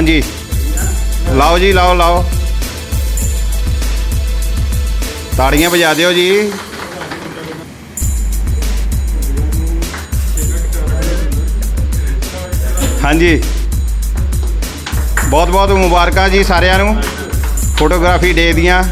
ਹਾਂਜੀ। ਲਾਓ ਜੀ, ਲਾਓ ਲਾਓ। ਤਾੜੀਆਂ ਵਜਾ ਦਿਓ ਜੀ। ਹਾਂਜੀ। ਬਹੁਤ ਬਹੁਤ ਮੁਬਾਰਕਾਂ ਜੀ ਸਾਰਿਆਂ ਨੂੰ। ਫੋਟੋਗ੍ਰਾਫੀ ਡੇ ਦੀਆਂ।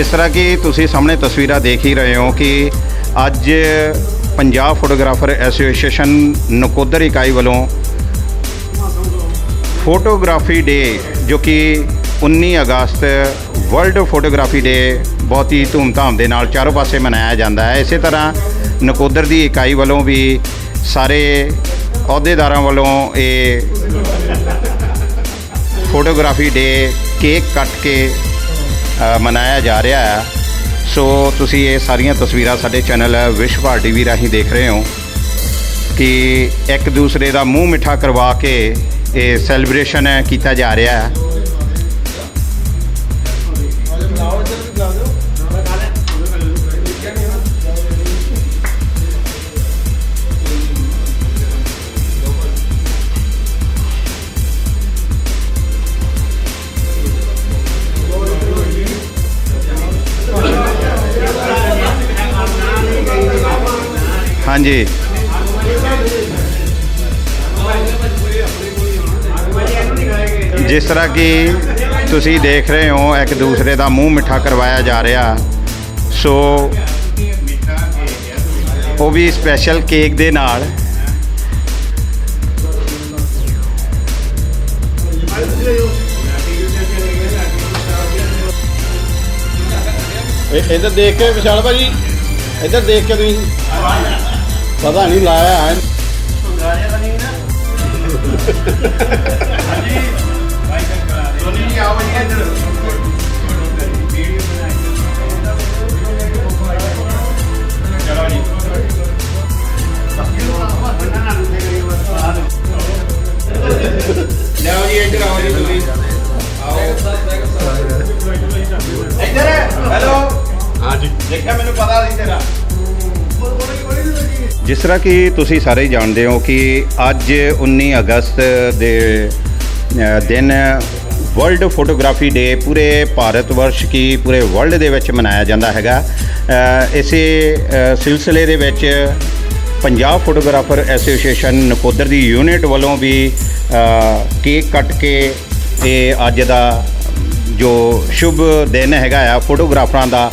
ਜਿਸ ਤਰ੍ਹਾਂ ਕਿ ਤੁਸੀਂ ਸਾਹਮਣੇ ਤਸਵੀਰਾਂ ਦੇਖ ਹੀ ਰਹੇ ਹੋ ਕਿ ਅੱਜ ਪੰਜਾਬ ਫੋਟੋਗ੍ਰਾਫਰ ਐਸੋਸੀਏਸ਼ਨ ਨਕੋਦਰ ਇਕਾਈ ਵੱਲੋਂ ਫੋਟੋਗ੍ਰਾਫੀ ਡੇ, ਜੋ ਕਿ 19 ਅਗਸਤ ਵਰਲਡ ਫੋਟੋਗ੍ਰਾਫੀ ਡੇ ਬਹੁਤ ਹੀ ਧੂਮਧਾਮ ਦੇ ਨਾਲ ਚਾਰੋਂ ਪਾਸੇ ਮਨਾਇਆ ਜਾਂਦਾ ਹੈ। ਇਸੇ ਤਰ੍ਹਾਂ ਨਕੋਦਰ ਦੀ ਇਕਾਈ ਵੱਲੋਂ ਵੀ ਸਾਰੇ ਅਹੁਦੇਦਾਰਾਂ ਵੱਲੋਂ ਇਹ ਫੋਟੋਗ੍ਰਾਫੀ ਡੇ ਕੇਕ ਕੱਟ ਕੇ ਮਨਾਇਆ ਜਾ ਰਿਹਾ ਹੈ। ਸੋ ਤੁਸੀਂ ਇਹ ਸਾਰੀਆਂ ਤਸਵੀਰਾਂ ਸਾਡੇ ਚੈਨਲ ਵਿਸ਼ਵ ਭਾਰ ਟੀਵੀ ਰਾਹੀਂ ਦੇਖ ਰਹੇ ਹੋ ਕਿ ਇੱਕ ਦੂਸਰੇ ਦਾ ਮੂੰਹ ਮਿੱਠਾ ਕਰਵਾ ਕੇ ਇਹ ਸੈਲੀਬ੍ਰੇਸ਼ਨ ਕੀਤਾ ਜਾ ਰਿਹਾ ਹੈ। ਜਿਸ ਤਰ੍ਹਾਂ ਕਿ ਤੁਸੀਂ ਦੇਖ ਰਹੇ ਹੋ ਇੱਕ ਦੂਸਰੇ ਦਾ ਮੂੰਹ ਮਿੱਠਾ ਕਰਵਾਇਆ ਜਾ ਰਿਹਾ। ਸੋ ਉਹ ਵੀ ਸਪੈਸ਼ਲ ਕੇਕ ਦੇ ਨਾਲ। ਇਹ ਇੱਧਰ ਦੇਖ ਕੇ ਵਿਸ਼ਾਲ ਭਾਜੀ ਇੱਧਰ ਦੇਖ ਕੇ ਤੁਸੀਂ। ਪਤਾ ਨਹੀਂ ਲਾਇਆ ਹੈ। ਲਿਆਓ ਜੀ ਇੱਧਰ ਆਓ ਜੀ ਤੁਸੀਂ ਇੱਧਰ ਹੈਲੋ ਹਾਂਜੀ ਦੇਖਿਆ ਮੈਨੂੰ ਪਤਾ ਸੀ ਤੇਰਾ ਜਿਸ ਤਰ੍ਹਾਂ ਕਿ ਤੁਸੀਂ ਸਾਰੇ ਜਾਣਦੇ ਹੋ ਕਿ ਅੱਜ 19 ਅਗਸਤ ਦੇ ਦਿਨ ਵਰਲਡ ਫੋਟੋਗ੍ਰਾਫੀ ਡੇ ਪੂਰੇ ਭਾਰਤ ਵਰਸ਼ ਕੀ ਪੂਰੇ ਵਰਲਡ ਦੇ ਵਿੱਚ ਮਨਾਇਆ ਜਾਂਦਾ ਹੈਗਾ। ਇਸੇ ਸਿਲਸਿਲੇ ਦੇ ਵਿੱਚ ਪੰਜਾਬ ਫੋਟੋਗ੍ਰਾਫਰ ਐਸੋਸੀਏਸ਼ਨ ਨਕੋਦਰ ਦੀ ਯੂਨਿਟ ਵੱਲੋਂ ਵੀ ਕੇਕ ਕੱਟ ਕੇ ਇਹ ਅੱਜ ਦਾ ਜੋ ਸ਼ੁਭ ਦਿਨ ਹੈਗਾ ਆ ਫੋਟੋਗ੍ਰਾਫਰਾਂ ਦਾ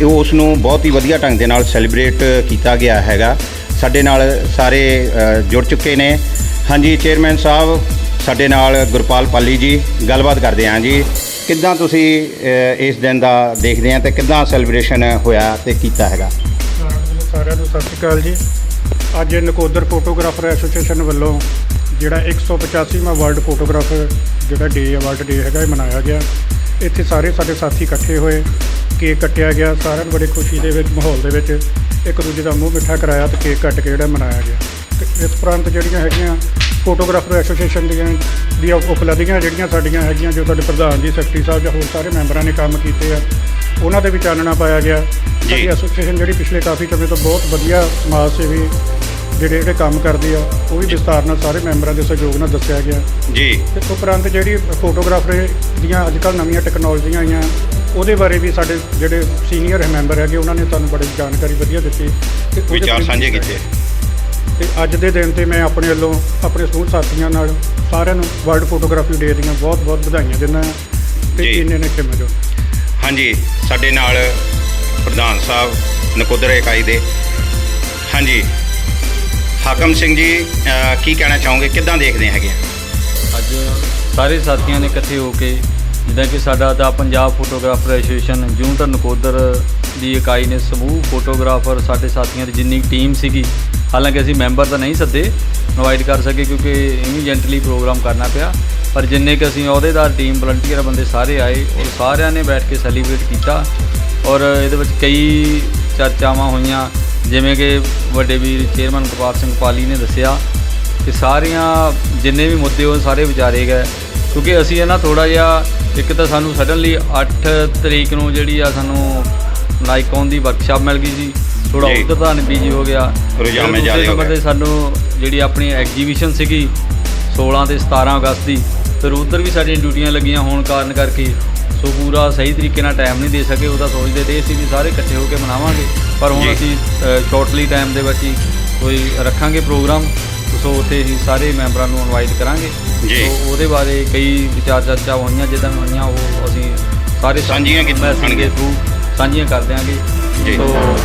ਇਹ ਉਸ ਨੂੰ ਬਹੁਤ ਹੀ ਵਧੀਆ ਢੰਗ ਦੇ ਨਾਲ ਸੈਲੀਬ੍ਰੇਟ ਕੀਤਾ ਗਿਆ ਹੈਗਾ। ਸਾਡੇ ਨਾਲ ਸਾਰੇ ਜੁੜ ਚੁੱਕੇ ਨੇ। ਹਾਂਜੀ, ਚੇਅਰਮੈਨ ਸਾਹਿਬ ਸਾਡੇ ਨਾਲ ਗੁਰਪਾਲ ਪਾਲੀ ਜੀ, ਗੱਲਬਾਤ ਕਰਦੇ ਹਾਂ ਜੀ। ਕਿੱਦਾਂ ਤੁਸੀਂ ਇਸ ਦਿਨ ਦਾ ਦੇਖਦੇ ਆ ਤੇ ਕਿੱਦਾਂ ਸੈਲੀਬ੍ਰੇਸ਼ਨ ਹੋਇਆ ਤੇ ਕੀਤਾ ਹੈਗਾ? ਸਾਰਿਆਂ ਨੂੰ ਸਤਿ ਸ਼੍ਰੀ ਅਕਾਲ ਜੀ। ਅੱਜ ਨਕੋਦਰ ਫੋਟੋਗ੍ਰਾਫਰ ਐਸੋਸੀਏਸ਼ਨ ਵੱਲੋਂ ਜਿਹੜਾ 185ਵਾਂ ਵਰਲਡ ਫੋਟੋਗ੍ਰਾਫਰ ਜਿਹੜਾ ਡੇ ਵਰਲਡ ਡੇ ਹੈਗਾ, ਇਹ ਮਨਾਇਆ ਗਿਆ। ਇੱਥੇ ਸਾਰੇ ਸਾਡੇ ਸਾਥੀ ਇਕੱਠੇ ਹੋਏ, ਕੇਕ ਕੱਟਿਆ ਗਿਆ, ਸਾਰਿਆਂ ਨੂੰ ਬੜੀ ਖੁਸ਼ੀ ਦੇ ਵਿੱਚ, ਮਾਹੌਲ ਦੇ ਵਿੱਚ ਇੱਕ ਦੂਜੇ ਦਾ ਮੂੰਹ ਮਿੱਠਾ ਕਰਾਇਆ ਤੇ ਕੇਕ ਕੱਟ ਕੇ ਜਿਹੜਾ ਮਨਾਇਆ ਗਿਆ। ਇਸ ਉਪਰੰਤ ਜਿਹੜੀਆਂ ਹੈਗੀਆਂ ਫੋਟੋਗ੍ਰਾਫਰ ਐਸੋਸੀਏਸ਼ਨ ਦੀਆਂ ਦੀਆਂ ਉਪਲਬਧੀਆਂ ਜਿਹੜੀਆਂ ਸਾਡੀਆਂ ਹੈਗੀਆਂ ਜੋ ਸਾਡੇ ਪ੍ਰਧਾਨ ਜੀ ਸੈਕਟਰੀ ਸਾਹਿਬ ਜਾਂ ਹੋਰ ਸਾਰੇ ਮੈਂਬਰਾਂ ਨੇ ਕੰਮ ਕੀਤੇ ਆ ਉਹਨਾਂ ਦੇ ਵੀ ਚਾਨਣਾ ਪਾਇਆ ਗਿਆ। ਸਾਡੀ ਐਸੋਸੀਏਸ਼ਨ ਜਿਹੜੀ ਪਿਛਲੇ ਕਾਫੀ ਸਮੇਂ ਤੋਂ ਬਹੁਤ ਵਧੀਆ ਸਮਾਜ ਸੇਵੀ ਜਿਹੜੇ ਜਿਹੜੇ ਕੰਮ ਕਰਦੀ ਆ ਉਹ ਵੀ ਵਿਸਤਾਰ ਨਾਲ ਸਾਰੇ ਮੈਂਬਰਾਂ ਦੇ ਸਹਿਯੋਗ ਨਾਲ ਦੱਸਿਆ ਗਿਆ। ਜੀ। ਤੇ ਉਪਰੰਤ ਜਿਹੜੀ ਫੋਟੋਗ੍ਰਾਫਰ ਦੀਆਂ ਅੱਜ ਕੱਲ੍ਹ ਨਵੀਆਂ ਟੈਕਨੋਲੋਜੀਆਂ ਆਈਆਂ ਉਹਦੇ ਬਾਰੇ ਵੀ ਸਾਡੇ ਜਿਹੜੇ ਸੀਨੀਅਰ ਮੈਂਬਰ ਹੈਗੇ ਉਹਨਾਂ ਨੇ ਤੁਹਾਨੂੰ ਬੜੀ ਜਾਣਕਾਰੀ ਵਧੀਆ ਦਿੱਤੀ। ਤੇ ਵਿਚਾਰ ਸਾਂਝੇ ਕੀਤੇ। ਤੇ ਅੱਜ ਦੇ ਦਿਨ ਤੇ ਮੈਂ ਆਪਣੇ ਵੱਲੋਂ ਆਪਣੇ ਸਮੂਹ ਸਾਥੀਆਂ ਨਾਲ ਸਾਰਿਆਂ ਨੂੰ ਵਰਲਡ ਫੋਟੋਗ੍ਰਾਫੀ ਡੇ ਦੀਆਂ ਬਹੁਤ ਬਹੁਤ ਵਧਾਈਆਂ ਦਿੰਦਾ ਹਾਂ ਤੇ ਜੀ। ਇੰਨੇ ਨੇ ਖਿਮਾ ਜੋ ਹਾਂਜੀ ਸਾਡੇ ਨਾਲ ਪ੍ਰਧਾਨ ਸਾਹਿਬ ਨਕੋਦਰ ਇਕਾਈ ਦੇ ਹਾਂਜੀ ਹਾਕਮ ਸਿੰਘ ਜੀ ਕੀ ਕਹਿਣਾ ਚਾਹੋਗੇ ਕਿੱਦਾਂ ਦੇਖਦੇ ਹੈਗੇ ਆ? ਅੱਜ ਸਾਰੇ ਸਾਥੀਆਂ ਨੇ ਇਕੱਠੇ ਹੋ ਕੇ ਜਿੱਦਾਂ ਕਿ ਸਾਡਾ ਦਾ ਪੰਜਾਬ ਫੋਟੋਗ੍ਰਾਫਰ ਐਸੋਸੀਏਸ਼ਨ ਜੂਨਟਰ ਨਕੋਦਰ ਦੀ ਇਕਾਈ ਨੇ ਸਮੂਹ ਫੋਟੋਗ੍ਰਾਫਰ ਸਾਡੇ ਸਾਥੀਆਂ ਦੀ ਜਿੰਨੀ ਟੀਮ ਸੀਗੀ ਹਾਲਾਂਕਿ ਅਸੀਂ ਮੈਂਬਰ ਤਾਂ ਨਹੀਂ ਸੱਦੇ ਇਨਵਾਈਟ ਕਰ ਸਕੇ ਕਿਉਂਕਿ ਇਮੀਡੀਏਟਲੀ ਪ੍ਰੋਗਰਾਮ ਕਰਨਾ ਪਿਆ। ਪਰ ਜਿੰਨੇ ਕਿ ਅਸੀਂ ਅਹੁਦੇਦਾਰ ਟੀਮ ਵਲੰਟੀਅਰ ਬੰਦੇ ਸਾਰੇ ਆਏ ਔਰ ਸਾਰਿਆਂ ਨੇ ਬੈਠ ਕੇ ਸੈਲੀਬ੍ਰੇਟ ਕੀਤਾ। ਔਰ ਇਹਦੇ ਵਿੱਚ ਕਈ ਚਰਚਾਵਾਂ ਹੋਈਆਂ, ਜਿਵੇਂ ਕਿ ਵੱਡੇ ਵੀਰ ਚੇਅਰਮੈਨ ਗੋਪਾਲ ਸਿੰਘ ਪਾਲੀ ਨੇ ਦੱਸਿਆ ਕਿ ਸਾਰੀਆਂ ਜਿੰਨੇ ਵੀ ਮੁੱਦੇ ਉਹ ਸਾਰੇ ਵਿਚਾਰੇ ਗਏ। ਕਿਉਂਕਿ ਅਸੀਂ ਇਹ ਨਾ ਥੋੜਾ ਜਿਹਾ, ਇੱਕ ਤਾਂ ਸਾਨੂੰ ਸਡਨਲੀ 8 ਤਰੀਕ ਨੂੰ ਜਿਹੜੀ ਆ ਸਾਨੂੰ ਨਾਈਕੌਨ ਦੀ ਵਰਕਸ਼ਾਪ ਮਿਲ ਗਈ ਸੀ। ਥੋੜਾ ਜੀ। ਉਧਰ ਦਾ ਬਿਜ਼ੀ ਹੋ ਗਿਆ ਰੁਝਾਨ ਫਿਰ ਜ਼ਿਆਦੇ ਦੂਸਰੇ ਹੋ ਨੰਬਰ। ਤੇ ਸਾਨੂੰ ਜਿਹੜੀ ਆਪਣੀ ਐਗਜੀਬਿਸ਼ਨ ਸੀਗੀ 16 ਤੇ 17 ਅਗਸਤ ਦੀ ਫਿਰ ਉਧਰ ਵੀ ਸਾਡੀਆਂ ਡਿਊਟੀਆਂ ਲੱਗੀਆਂ ਹੋਣ ਕਾਰਨ ਕਰਕੇ ਸੋ ਪੂਰਾ ਸਹੀ ਤਰੀਕੇ ਨਾਲ ਟਾਈਮ ਨਹੀਂ ਦੇ ਸਕੇ ਉਹਦਾ ਸੋਚਦੇ ਤੇ ਸੀ ਵੀ ਸਾਰੇ ਇਕੱਠੇ ਹੋ ਕੇ ਮਨਾਵਾਂਗੇ ਪਰ ਹੁਣ ਜੀ। ਅਸੀਂ ਸ਼ਾਰਟਲੀ ਟਾਈਮ ਦੇ ਵਿੱਚ ਹੀ ਕੋਈ ਰੱਖਾਂਗੇ ਪ੍ਰੋਗਰਾਮ ਸੋ ਉੱਥੇ ਹੀ ਸਾਰੇ ਮੈਂਬਰਾਂ ਨੂੰ ਇਨਵਾਈਟ ਕਰਾਂਗੇ ਜੀ। ਸੋ ਉਹਦੇ ਬਾਰੇ ਕਈ ਵਿਚਾਰ ਚਰਚਾ ਹੋਈਆਂ ਜਿੱਦਾਂ ਹੋਈਆਂ ਉਹ ਅਸੀਂ ਸਾਰੇ ਸਾਂਝੀਆਂ ਕੀਤੀਆਂ ਦੇ through ਸਾਂਝੀਆਂ ਕਰ ਦਿਆਂਗੇ ਜੀ। ਸੋ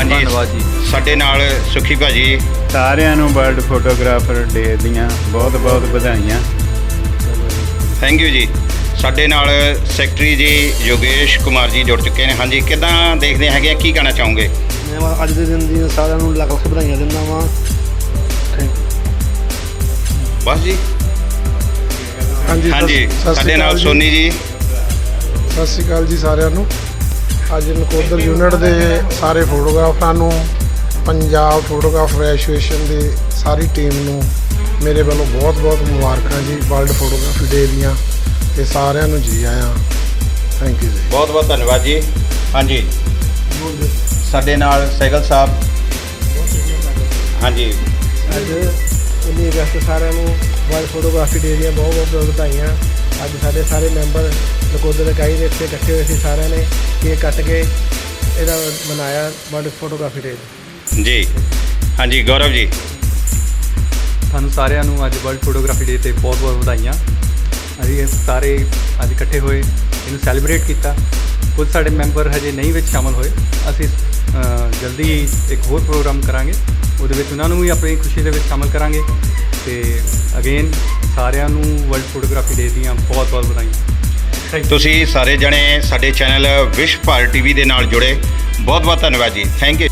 ਹਾਂਜੀ। ਧੰਨਵਾਦ ਜੀ। ਸਾਡੇ ਨਾਲ ਸੁਖੀ ਭਾਜੀ। ਸਾਰਿਆਂ ਨੂੰ ਵਰਲਡ ਫੋਟੋਗ੍ਰਾਫਰ ਡੇ ਦੀਆਂ ਬਹੁਤ ਬਹੁਤ ਵਧਾਈਆਂ। ਥੈਂਕ ਯੂ ਜੀ। ਸਾਡੇ ਨਾਲ ਸੈਕਟਰੀ ਜੀ ਯੋਗੇਸ਼ ਕੁਮਾਰ ਜੀ ਜੁੜ ਚੁੱਕੇ ਨੇ। ਹਾਂਜੀ ਕਿਦਾਂ ਦੇਖਦੇ ਹੈਗੇ ਆ? ਕੀ ਕਹਿਣਾ ਚਾਹੋਗੇ? ਮੈਂ ਅੱਜ ਦੇ ਦਿਨ ਦੀਆਂ ਸਾਰਿਆਂ ਨੂੰ ਲੱਖ ਲੱਖ ਵਧਾਈਆਂ ਦਿੰਦਾ ਵਾਂ। ਬਸ ਜੀ। ਹਾਂਜੀ ਹਾਂਜੀ ਸਤਿ- ਸਤਿ ਸਾਡੇ ਨਾਲ ਜੀ। ਸੋਨੀ ਜੀ। ਸਤਿ ਸ਼੍ਰੀ ਅਕਾਲ ਜੀ ਸਾਰਿਆਂ ਨੂੰ। ਅੱਜ ਨਕੋਦਰ ਯੂਨਿਟ ਦੇ ਸਾਰੇ ਫੋਟੋਗ੍ਰਾਫਰਾਂ ਨੂੰ ਪੰਜਾਬ ਫੋਟੋਗ੍ਰਾਫਰ ਐਸੋਸੀਏਸ਼ਨ ਦੀ ਸਾਰੀ ਟੀਮ ਨੂੰ ਮੇਰੇ ਵੱਲੋਂ ਬਹੁਤ-ਬਹੁਤ ਮੁਬਾਰਕਾਂ ਜੀ ਵਰਲਡ ਫੋਟੋਗ੍ਰਾਫੀ ਡੇ ਦੀਆਂ ਤੇ ਸਾਰਿਆਂ ਨੂੰ ਜੀ ਆਇਆਂ। ਥੈਂਕ ਯੂ ਜੀ। ਬਹੁਤ ਬਹੁਤ ਧੰਨਵਾਦ ਜੀ। ਹਾਂਜੀ। ਸਾਡੇ ਨਾਲ ਸੈਗਲ ਸਾਹਿਬ। ਹਾਂਜੀ। ਅੱਜ 19 ਅਗਸਤ ਸਾਰਿਆਂ ਨੂੰ ਵਰਲਡ ਫੋਟੋਗ੍ਰਾਫੀ ਡੇ ਦੀਆਂ ਬਹੁਤ ਬਹੁਤ ਵਧਾਈਆਂ। ਅੱਜ ਸਾਡੇ ਸਾਰੇ ਮੈਂਬਰ ਨਕੋਦਰ ਇਕਾਈ ਦੇ ਇੱਥੇ ਇਕੱਠੇ ਹੋਏ ਸੀ ਸਾਰਿਆਂ ਨੇ ਕੇਕ ਕੱਟ ਕੇ ਇਹਦਾ ਮਨਾਇਆ ਵਰਲਡ ਫੋਟੋਗ੍ਰਾਫੀ ਡੇ ਜੀ। ਹਾਂਜੀ ਗੌਰਵ ਜੀ। ਤੁਹਾਨੂੰ ਸਾਰਿਆਂ ਨੂੰ ਅੱਜ ਵਰਲਡ ਫੋਟੋਗ੍ਰਾਫੀ ਡੇ ਤੇ ਬਹੁਤ-ਬਹੁਤ ਵਧਾਈਆਂ। ਅਸੀਂ ਇਹ ਸਾਰੇ ਅੱਜ ਇਕੱਠੇ ਹੋਏ ਇਹਨੂੰ ਸੈਲੀਬ੍ਰੇਟ ਕੀਤਾ। ਕੁਝ ਸਾਡੇ ਮੈਂਬਰ ਹਜੇ ਨਹੀਂ ਵਿੱਚ ਸ਼ਾਮਲ ਹੋਏ। ਅਸੀਂ ਜਲਦੀ ਇੱਕ ਹੋਰ ਪ੍ਰੋਗਰਾਮ ਕਰਾਂਗੇ। ਉਹਦੇ ਵਿੱਚ ਉਹਨਾਂ ਨੂੰ ਵੀ ਆਪਣੀ ਖੁਸ਼ੀ ਦੇ ਵਿੱਚ ਸ਼ਾਮਲ ਕਰਾਂਗੇ। ਤੇ ਅਗੇਨ ਸਾਰਿਆਂ ਨੂੰ ਵਰਲਡ ਫੋਟੋਗ੍ਰਾਫੀ ਡੇ ਦੀਆਂ ਬਹੁਤ-ਬਹੁਤ ਵਧਾਈਆਂ। ਤੁਸੀਂ ਸਾਰੇ ਜਣੇ ਸਾਡੇ ਚੈਨਲ ਵਿਸ਼ ਭਾਰਤ ਟੀਵੀ ਦੇ ਨਾਲ ਜੁੜੇ। ਬਹੁਤ ਬਹੁਤ ਧੰਨਵਾਦ ਜੀ। Thank you